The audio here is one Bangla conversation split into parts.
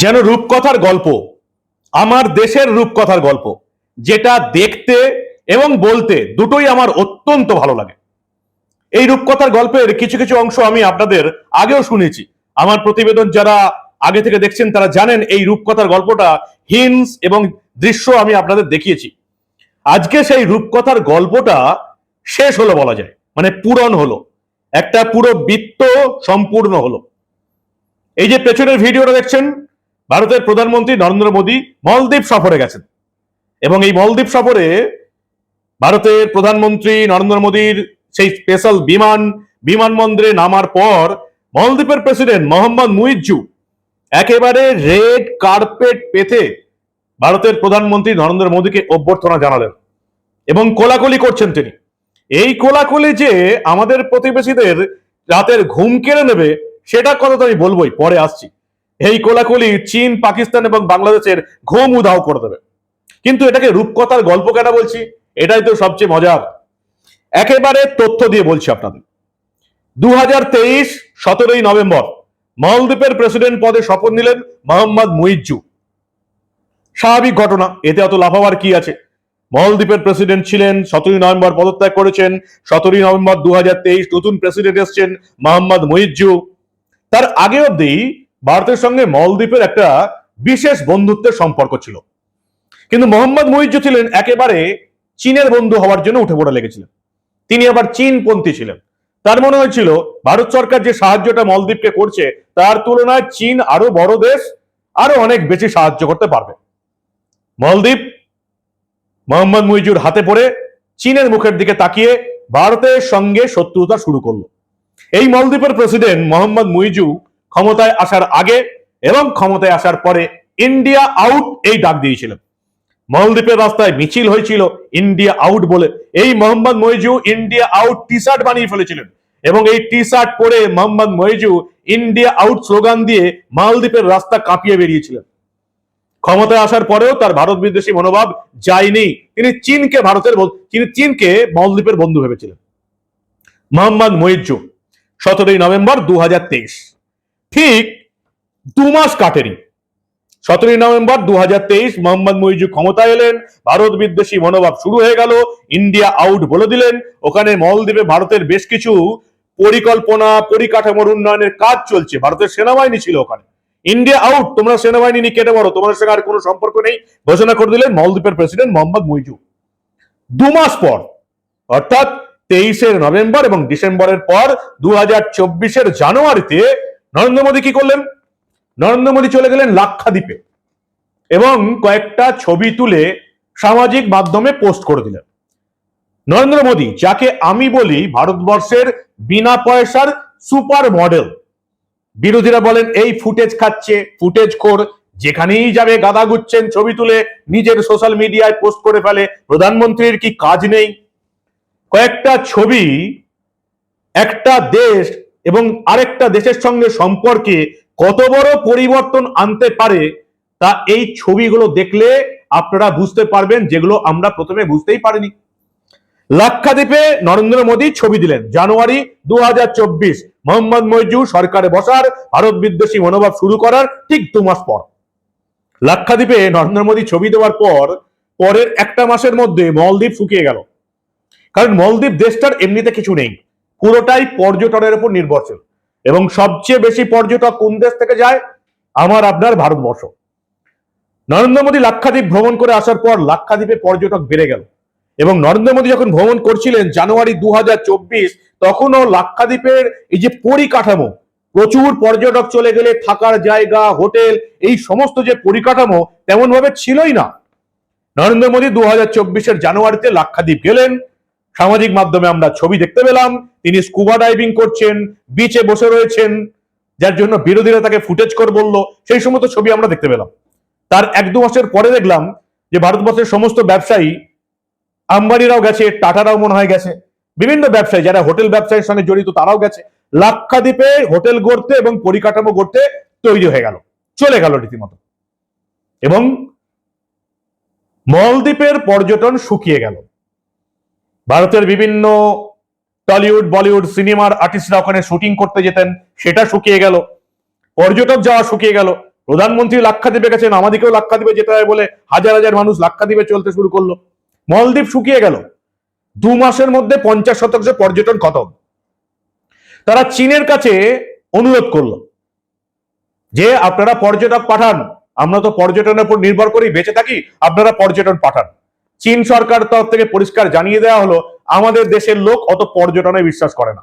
যেন রূপকথার গল্প, আমার দেশের রূপকথার গল্প, যেটা দেখতে এবং বলতে দুটোই আমার অত্যন্ত ভালো লাগে। এই রূপকথার গল্পের কিছু কিছু অংশ আমি আপনাদের আগেও শুনেছি। আমার প্রতিবেদন যারা আগে থেকে দেখছেন, তারা জানেন এই রূপকথার গল্পটা হিন্স এবং দৃশ্য আমি আপনাদের দেখিয়েছি। আজকে সেই রূপকথার গল্পটা শেষ হলো বলা যায় মানে পূরণ হলো। একটা পুরো বৃত্ত সম্পূর্ণ হলো। এই যে পেছনের ভিডিওটা দেখছেন ভারতের প্রধানমন্ত্রী নরেন্দ্র মোদী মলদ্বীপ সফরে গেছেন। এবং এই মলদ্বীপ সফরে ভারতের প্রধানমন্ত্রী নরেন্দ্র মোদীর সেই স্পেশাল বিমান, বিমানবন্দরে নামার পর মলদ্বীপের প্রেসিডেন্ট মোহাম্মদ মুইজ্জু একেবারে রেড কার্পেট পেতে ভারতের প্রধানমন্ত্রী নরেন্দ্র মোদীকে অভ্যর্থনা জানালেন এবং কোলাকুলি করছেন তিনি। এই কোলাকুলি যে আমাদের প্রতিবেশীদের রাতের ঘুম কেড়ে নেবে, সেটা কথা তো আমি বলবোই, পরে আসছি। এই কোলাকুলি চীন, পাকিস্তান এবং বাংলাদেশের ঘুম উধাও করে দেবে। কিন্তু এটাকে রূপকথার গল্প কেন বলছি? এটাই তো সবচেয়ে মজার। একেবারে তথ্য দিয়ে বলছি আপনাদের। দু হাজার তেইশ, সতেরোই নভেম্বর, মালদ্বীপের প্রেসিডেন্ট পদে শপথ নিলেন মোহাম্মদ মুইজ্জু। স্বাভাবিক ঘটনা, এতে অত লাফাবার কি আছে? মলদ্বীপের প্রেসিডেন্ট ছিলেন, সতেরোই নভেম্বর পদত্যাগ করেছেন, সতেরোই নভেম্বর দু হাজার তেইশ নতুন প্রেসিডেন্ট এসছেন মোহাম্মদ মুইজ্জু। তার আগে অবধি ভারতের সঙ্গে মলদ্বীপের একটা বিশেষ বন্ধুত্বের সম্পর্ক ছিল। কিন্তু মোহাম্মদ মুইজ্জু ছিলেন একেবারে চীনের বন্ধু হওয়ার জন্য উঠে পড়ে লেগেছিলেন। তিনি আবার চীনপন্থী ছিলেন। তার মনে হয়েছিল, ভারত সরকার যে সাহায্যটা মলদ্বীপকে করছে, তার তুলনায় চীন আরও বড় দেশ, আরও অনেক বেশি সাহায্য করতে পারবে। মলদ্বীপ মোহাম্মদ মুইজুর হাতে পড়ে চীনের মুখের দিকে তাকিয়ে ভারতের সঙ্গে শত্রুতা শুরু করল। এই মলদ্বীপের প্রেসিডেন্ট মোহাম্মদ মুইজু ক্ষমতায় আসার আগে এবং ক্ষমতায় আসার পরে ইন্ডিয়া আউট এই ডাক দিয়েছিলেন মলদ্বীপের রাস্তায় মিছিল হয়েছিল ইন্ডিয়া আউট বলে। এই Mohammad Muizzu India out T-shirt বানিয়ে ফেলেছিলেন এবং এই টি শার্ট পরে Mohammad Muizzu India out slogan দিয়ে মালদ্বীপের রাস্তা কাঁপিয়ে বেরিয়েছিলেন। ক্ষমতায় আসার পরেও তার ভারত বিদ্বেষী মনোভাব যায়নি। তিনি চীনকে ভারতের তিনি চীনকে মালদ্বীপের বন্ধু ভেবেছিলেন। মোহাম্মদ মইজু, সতেরোই নভেম্বর দু হাজার তেইশ। ঠিক দু মাস কাটেনি। সতেরোই নভেম্বর দু হাজার তেইশ মোহাম্মদ মুইজু ক্ষমতায় এলেন, ভারত বিদ্বেষী মনোভাব শুরু হয়ে গেল, ইন্ডিয়া আউট বলে দিলেন। ওখানে মলদ্বীপে ভারতের বেশ কিছু পরিকল্পনা, পরিকাঠামোর উন্নয়নের কাজ চলছে। ভারতের সেনাবাহিনী ছিল ওখানে। ইন্ডিয়া আউট তোমরা সেনাবাহিনী নিয়ে কেটে পড়ো তোমাদের সঙ্গে আর কোনো সম্পর্ক নেই, ঘোষণা করে দিলেন মলদ্বীপের প্রেসিডেন্ট মোহাম্মদ মুইজু দু মাস পর, অর্থাৎ তেইশে নভেম্বর এবং ডিসেম্বরের পর দু হাজার চব্বিশের জানুয়ারিতে নরেন্দ্র মোদী কি করলেন? নরেন্দ্র মোদী চলে গেলেন লাক্ষাদ্বীপে এবং কয়েকটা ছবি তুলে সামাজিক মাধ্যমে পোস্ট করে দিলেন। নরেন্দ্র মোদী, যাকে আমি বলি ভারতবর্ষের বিনা পয়সার সুপার মডেল, বিরোধীরা বলেন এই ফুটেজ খাচ্ছে, ফুটেজ খোর, যেখানেই যাবে গাদা গুচ্ছেন, ছবি তুলে নিজের সোশ্যাল মিডিয়ায় পোস্ট করে ফেলে, প্রধানমন্ত্রীর কি কাজ নেই? কয়েকটা ছবি একটা দেশ এবং আরেকটা দেশের সঙ্গে সম্পর্কে কত বড় পরিবর্তন আনতে পারে, তা এই ছবিগুলো দেখলে আপনারা বুঝতে পারবেন, যেগুলো আমরা প্রথমে বুঝতেই পারিনি। লাক্ষাদ্বীপে নরেন্দ্র মোদী ছবি দিলেন, জানুয়ারি দু হাজার চব্বিশ। মোহাম্মদ মইজু সরকারে বসার, ভারত বিদ্বেষী মনোভাব শুরু করার ঠিক দু মাস পর। লাক্ষাদ্বীপে নরেন্দ্র মোদী ছবি দেওয়ার পর, পরের একটা মাসের মধ্যে মলদ্বীপ শুকিয়ে গেল। কারণ মলদ্বীপ দেশটার এমনিতে কিছু নেই। পুরোটাই পর্যটনের উপর নির্ভরশীল। এবং সবচেয়ে বেশি পর্যটক কোন দেশ থেকে যায়? আমার, আপনার ভারতবর্ষ। নরেন্দ্র মোদী লাক্ষাদ্বীপ ভ্রমণ করে আসার পর লাক্ষাদ্বীপে পর্যটক বেড়ে গেল। এবং নরেন্দ্র মোদী যখন ভ্রমণ করছিলেন জানুয়ারি দু হাজার চব্বিশ, তখনও লাক্ষাদ্বীপের এই যে পরিকাঠামো, প্রচুর পর্যটক চলে গেলে থাকার জায়গা, হোটেল, এই সমস্ত যে পরিকাঠামো তেমন ভাবে ছিলই না। নরেন্দ্র মোদী দু হাজার চব্বিশের জানুয়ারিতে লাক্ষাদ্বীপ গেলেন। সামাজিক মাধ্যমে আমরা ছবি দেখতে পেলাম। তিনি স্কুবা ডাইভিং করছেন বিচে বসে রয়েছেন, যার জন্য বিরোধীরা তাকে ফুটেজ কর বলল। সেই সমস্ত ছবি আমরা দেখতে পেলাম। তার এক দু মাসের পরে দেখলাম যে ভারতবর্ষের সমস্ত ব্যবসায়ী আম্বানিরাও গেছে, টাটারাও মনে হয় গেছে। বিভিন্ন ব্যবসায়ী, যারা হোটেল ব্যবসায়ের সঙ্গে জড়িত, তারাও গেছে। লাক্ষাদ্বীপে হোটেল গড়তে এবং পরিকাঠামো গড়তে তৈরি হয়ে গেল। চলে গেল রীতিমতো। এবং মলদ্বীপের পর্যটন শুকিয়ে গেল। ভারতের বিভিন্ন টলিউড, বলিউড সিনেমার আর্টিস্টরা ওখানে শুটিং করতে যেতেন, সেটা শুকিয়ে গেল। পর্যটক যাওয়া শুকিয়ে গেল। প্রধানমন্ত্রী লাক্ষাদ্বীপে গেছেন, আমাদেরকেও লাক্ষাদ্বীপে যেতে হয় বলে হাজার হাজার মানুষ লাক্ষাদ্বীপে চলতে শুরু করল। মলদ্বীপ শুকিয়ে গেল। দু মাসের মধ্যে পঞ্চাশ শতাংশ পর্যটন খতম। তারা চীনের কাছে অনুরোধ করল যে, আপনারা পর্যটক পাঠান। আমরা তো পর্যটনের উপর নির্ভর করেই বেঁচে থাকি, আপনারা পর্যটন পাঠান। চীন সরকার তরফ থেকে পরিষ্কার জানিয়ে দেওয়া হলো, আমাদের দেশের লোক অত পর্যটনে বিশ্বাস করে না।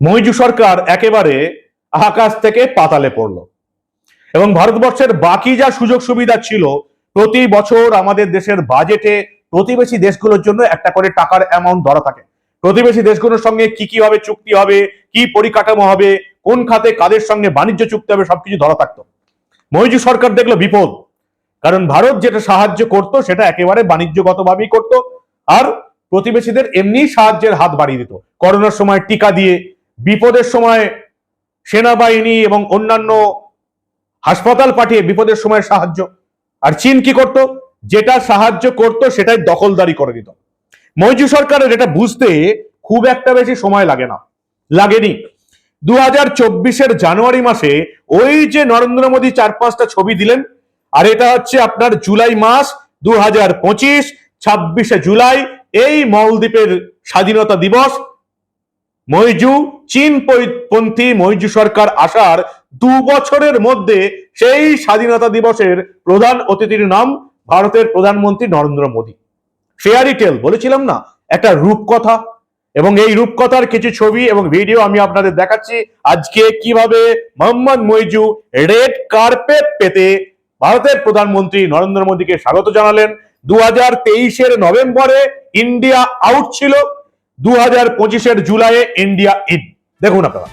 মৈজু সরকার একেবারে আকাশ থেকে পাতালে পড়ল। এবং ভারতবর্ষের বাকি যা সুযোগ সুবিধা ছিল, প্রতি বছর আমাদের দেশের বাজেটে প্রতিবেশী দেশগুলোর জন্য একটা করে টাকার অ্যামাউন্ট ধরা থাকে। প্রতিবেশী দেশগুলোর সঙ্গে কি কি হবে, চুক্তি হবে, কি পরিকাঠামো হবে, কোন খাতে কাদের সঙ্গে বাণিজ্য চুক্তি হবে, সবকিছু ধরা থাকতো। মহিজু সরকার দেখল বিপদ। কারণ ভারত যেটা সাহায্য করত, সেটা একেবারে বাণিজ্যগতভাবেই করত, আর প্রতিবেশীদের এমনি সাহায্যের হাত বাড়িয়ে দিত। করোনার সময় টিকা দিয়ে, বিপদের সময় সেনাবাহিনী এবং অন্যান্য হাসপাতাল পাঠিয়ে বিপদের সময় সাহায্য। আর চীন কি করত? যেটা সাহায্য করত, সেটাই দখলদারি করে দিত। মৈজু সরকারের এটা বুঝতে খুব একটা বেশি সময় লাগে না। লাগেনি। দু হাজার জানুয়ারি মাসে ওই যে নরেন্দ্র মোদী চার পাঁচটা ছবি দিলেন আর এটা হচ্ছে আপনার জুলাই মাস দু হাজার পঁচিশ, ছাব্বিশে জুলাই, এই মলদ্বীপের স্বাধীনতা দিবস। মৈজু চীন পন্থী মৈজু সরকার আসার দু বছরের মধ্যে সেই স্বাধীনতা দিবসের প্রধান অতিথির নাম ভারতের প্রধানমন্ত্রী নরেন্দ্র মোদী। ফেয়ারি টেল বলেছিলাম না? একটা রূপকথা। এবং এই রূপকথার কিছু ছবি এবং ভিডিও আমি আপনাদের দেখাচ্ছি। আজকে কীভাবে মোহাম্মদ মইজু রেড কার্পেট পেতে ভারতের প্রধানমন্ত্রী নরেন্দ্র মোদীকে স্বাগত জানালেন। দু হাজার তেইশের নভেম্বরে ইন্ডিয়া আউট ছিল। দু হাজার পঁচিশের জুলাইয়ে ইন্ডিয়া ইন। দেখুন আপনারা।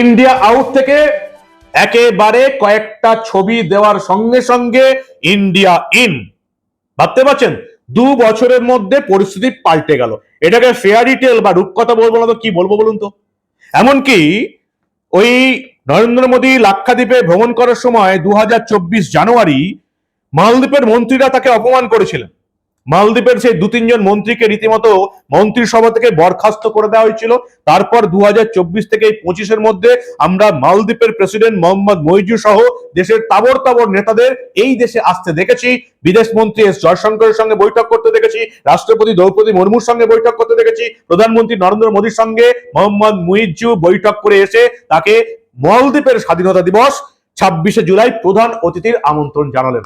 ইন্ডিয়া আউট থেকে একেবারে কয়েকটা ছবি দেওয়ার সঙ্গে সঙ্গে ইন্ডিয়া ইন ভাবতে পারছেন? দু বছরের মধ্যে পরিস্থিতি পাল্টে গেল। এটাকে ফেয়ারি টেল বা রূপকথা বলব না তো, কি বলব বলুন তো? এমনকি ওই নরেন্দ্র মোদী লাক্ষাদ্বীপে ভ্রমণ করার সময় দু হাজার চব্বিশ জানুয়ারি মালদ্বীপের মন্ত্রীরা তাকে অপমান করেছিলেন। মালদ্বীপের সেই দু তিনজন মন্ত্রীকে রীতিমতো মন্ত্রিসভা থেকে বরখাস্ত করে দেওয়া হয়েছিল। তারপর দুহাজার চব্বিশ থেকে এই পঁচিশের মধ্যে আমরা মালদ্বীপের প্রেসিডেন্ট মোহাম্মদ মইজু সহ দেশের তাবর তাবর নেতাদের এই দেশে আসতে দেখেছি। বিদেশ মন্ত্রী এস জয়শঙ্করের সঙ্গে বৈঠক করতে দেখেছি। রাষ্ট্রপতি দ্রৌপদী মুর্মুর সঙ্গে বৈঠক করতে দেখেছি। প্রধানমন্ত্রী নরেন্দ্র মোদীর সঙ্গে মোহাম্মদ মুইজু বৈঠক করে এসে তাকে মালদ্বীপের স্বাধীনতা দিবস ছাব্বিশে জুলাই প্রধান অতিথির আমন্ত্রণ জানালেন।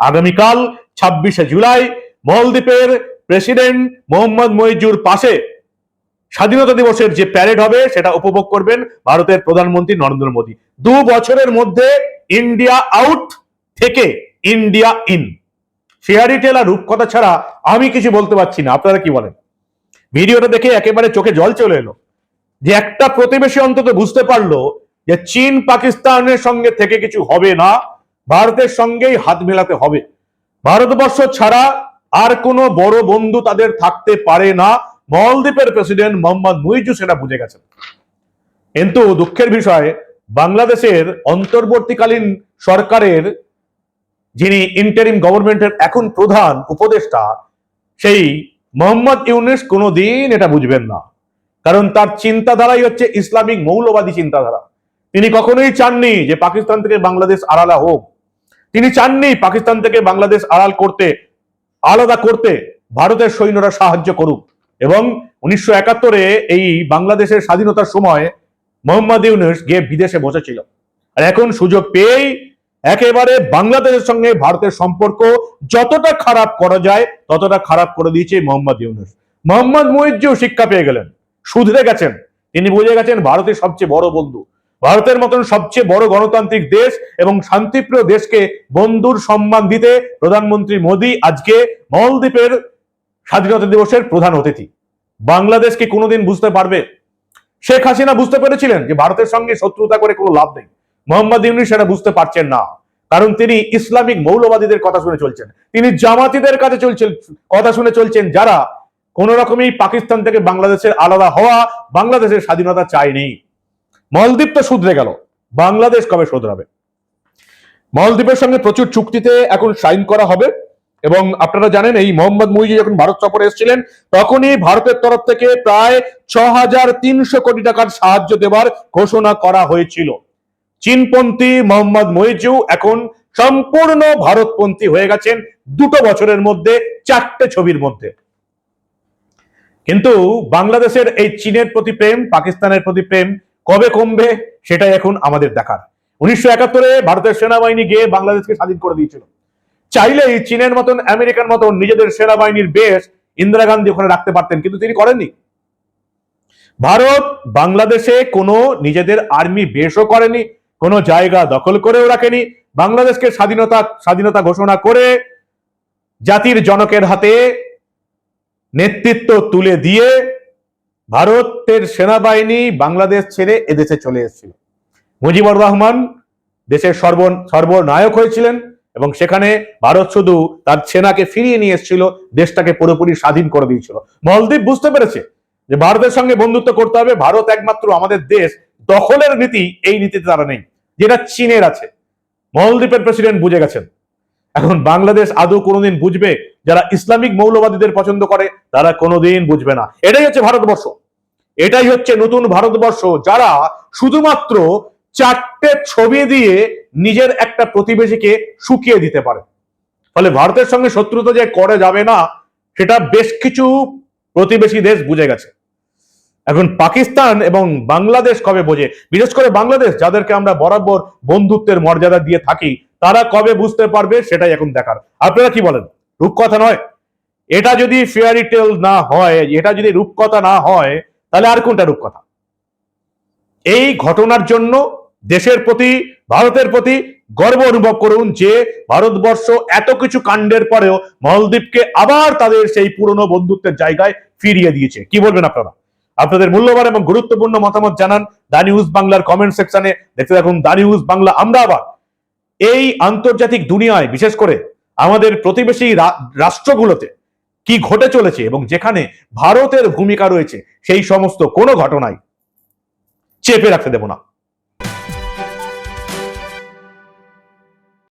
আগামীকাল ছাব্বিশে জুলাই মলদ্বীপের প্রেসিডেন্ট মোহাম্মদ মইজুর পাশে স্বাধীনতা দিবসের যে প্যারেড হবে, সেটা উপভোগ করবেন ভারতের প্রধানমন্ত্রী নরেন্দ্র মোদী। দু বছরের মধ্যে ইন্ডিয়া আউট থেকে ইন্ডিয়া ইন শেয়ারি টেলা রূপকথা ছাড়া আমি কিছু বলতে পারছি না। আপনারা কি বলেন? ভিডিওটা দেখে একেবারে চোখে জল চলে এলো। যে একটা প্রতিবেশী অন্তত বুঝতে পারল যে চীন পাকিস্তানের সঙ্গে থেকে কিছু হবে না, ভারতের সঙ্গেই হাত মেলাতে হবে। ভারতবর্ষ ছাড়া আর কোনো বড় বন্ধু তাদের থাকতে পারে না। মলদ্বীপের প্রেসিডেন্ট মোহাম্মদ মুইজু সেটা বুঝে গেছেন। কিন্তু দুঃখের বিষয়, বাংলাদেশের অন্তর্বর্তীকালীন সরকারের যিনি ইন্টারিম গভর্নমেন্টের এখন প্রধান উপদেষ্টা, সেই মোহাম্মদ ইউনুস কোনোদিন এটা বুঝবেন না। কারণ তার চিন্তাধারাই হচ্ছে ইসলামিক মৌলবাদী চিন্তাধারা। তিনি কখনোই চাননি যে পাকিস্তান থেকে বাংলাদেশ আলাদা হোক। তিনি চাননি পাকিস্তান থেকে বাংলাদেশ আড়াল করতে। আলাদা করতে ভারতের সৈন্যরা সাহায্য করুক। এবং উনিশশো একাত্তরে এই বাংলাদেশের স্বাধীনতার সময় মোহাম্মদ ইউনুস গিয়ে বিদেশে বসেছিল। আর এখন সুযোগ পেয়েই একেবারে বাংলাদেশের সঙ্গে ভারতের সম্পর্ক যতটা খারাপ করা যায়, ততটা খারাপ করে দিয়েছে মোহাম্মদ ইউনুস। মোহাম্মদ মুইজ্জু শিক্ষা পেয়ে গেলেন, শুধরে গেছেন। তিনি বুঝে গেছেন ভারতের সবচেয়ে বড় বন্ধু। ভারতের মতন সবচেয়ে বড় গণতান্ত্রিক দেশ এবং শান্তিপ্রিয় দেশকে বন্ধুর সম্মান দিতে প্রধানমন্ত্রী মোদী আজকে মলদ্বীপের স্বাধীনতা দিবসের প্রধান অতিথি। বাংলাদেশ কি কোনোদিন বুঝতে পারবে? শেখ হাসিনা বুঝতে পেরেছিলেন যে ভারতের সঙ্গে শত্রুতা করে কোনো লাভ নেই। মোহাম্মদ ইউনুস সেটা বুঝতে পারছেন না। কারণ তিনি ইসলামিক মৌলবাদীদের কথা শুনে চলছেন। তিনি জামাতিদের কাছে চলছেন, কথা শুনে চলছেন যারা কোন রকমই পাকিস্তান থেকে বাংলাদেশের আলাদা হওয়া, বাংলাদেশের স্বাধীনতা চায়নি। মলদ্বীপ তো শুধরে গেল। বাংলাদেশ কবে শুধরাবে? মলদ্বীপের সঙ্গে প্রচুর চুক্তিতে এখন সাইন করা হবে এবং আপনারা জানেন, এই মোহাম্মদ মুইজি যখন ভারত সফরে এসেছিলেন, তখনই ভারতের তরফ থেকে প্রায় ছ হাজার তিনশো কোটি টাকার সাহায্য দেওয়ার ঘোষণা করা হয়েছিল। চীনপন্থী মোহাম্মদ মইজু এখন সম্পূর্ণ ভারতপন্থী হয়ে গেছেন দুটো বছরের মধ্যে, চারটে ছবির মধ্যে। কিন্তু বাংলাদেশের এই চীনের প্রতি প্রেম, পাকিস্তানের প্রতি প্রেম কবে কমবে সেটাই এখন আমাদের দেখার। উনিশশো একাত্তরে ভারতের সেনাবাহিনী গিয়ে বাংলাদেশকে স্বাধীন করে দিয়েছিল। চাইলেই চীনের মতন, আমেরিকার মতন নিজেদের সেনাবাহিনীর বেশ ইন্দিরা গান্ধী ওখানে রাখতে পারতেন, কিন্তু তিনি করেননি। ভারত বাংলাদেশে কোনো নিজেদের আর্মি বেশও করেনি, কোনো জায়গা দখল করেও রাখেনি। বাংলাদেশকে স্বাধীনতা স্বাধীনতা ঘোষণা করে জাতির জনকের হাতে নেতৃত্ব তুলে দিয়ে ভারতের সেনাবাহিনী বাংলাদেশ ছেড়ে এদেশে চলে এসেছিল। মুজিবুর রহমান দেশের সর্ব সর্বনায়ক হয়েছিলেন এবং সেখানে ভারত শুধু তার সেনাকে ফিরিয়ে নিয়ে এসেছিল, দেশটাকে পুরোপুরি স্বাধীন করে দিয়েছিল। মলদ্বীপ বুঝতে পেরেছে যে ভারতের সঙ্গে বন্ধুত্ব করতে হবে, ভারত একমাত্র আমাদের দেশ, দখলের নীতি এই নীতিতে তারা নেই, যেটা চীনের আছে। মলদ্বীপের প্রেসিডেন্ট বুঝে গেছেন। এখন বাংলাদেশ আদৌ কোনোদিন বুঝবে যারা ইসলামিক মৌলবাদীদের পছন্দ করে, তারা কোনোদিন বুঝবে না। এটাই হচ্ছে ভারতবর্ষ। এটাই হচ্ছে নতুন ভারতবর্ষ যারা শুধুমাত্র চারটে ছবি দিয়ে নিজের একটা প্রতিবেশীকে শুকিয়ে দিতে পারে। ফলে ভারতের সঙ্গে শত্রুতা যে করে যাবে না, সেটা বেশ কিছু প্রতিবেশী দেশ বুঝে গেছে। এখন পাকিস্তান এবং বাংলাদেশ কবে বোঝে? বিশেষ করে বাংলাদেশ, যাদেরকে আমরা বরাবর বন্ধুত্বের মর্যাদা দিয়ে থাকি তারা কবে বুঝতে পারবে সেটাই এখন দেখার। আপনারা কি বলেন? রূপকথা নয়। এটা যদি ফেয়ারি টেল না হয়, এটা যদি রূপকথা না হয়, তাহলে আর কোনটা রূপকথা? এই ঘটনার জন্য দেশের প্রতি, ভারতের প্রতি গর্ব অনুভব করুন যে ভারতবর্ষ এত কিছু কাণ্ডের পরেও মলদ্বীপকে আবার তাদের সেই পুরনো বন্ধুত্বের জায়গায় ফিরিয়ে দিয়েছে। কি বলবেন আপনারা? আপনাদের মূল্যবান এবং গুরুত্বপূর্ণ মতামত জানান দা নিউজ বাংলার কমেন্ট সেকশনে দেখতে থাকুন দা নিউজ বাংলা। আমরা আবার এই আন্তর্জাতিক দুনিয়ায়, বিশেষ করে আমাদের প্রতিবেশী রাষ্ট্রগুলোতে কি ঘটে চলেছে এবং যেখানে ভারতের ভূমিকা রয়েছে, সেই সমস্ত কোনো ঘটনাই চেপে রাখতে দেব না।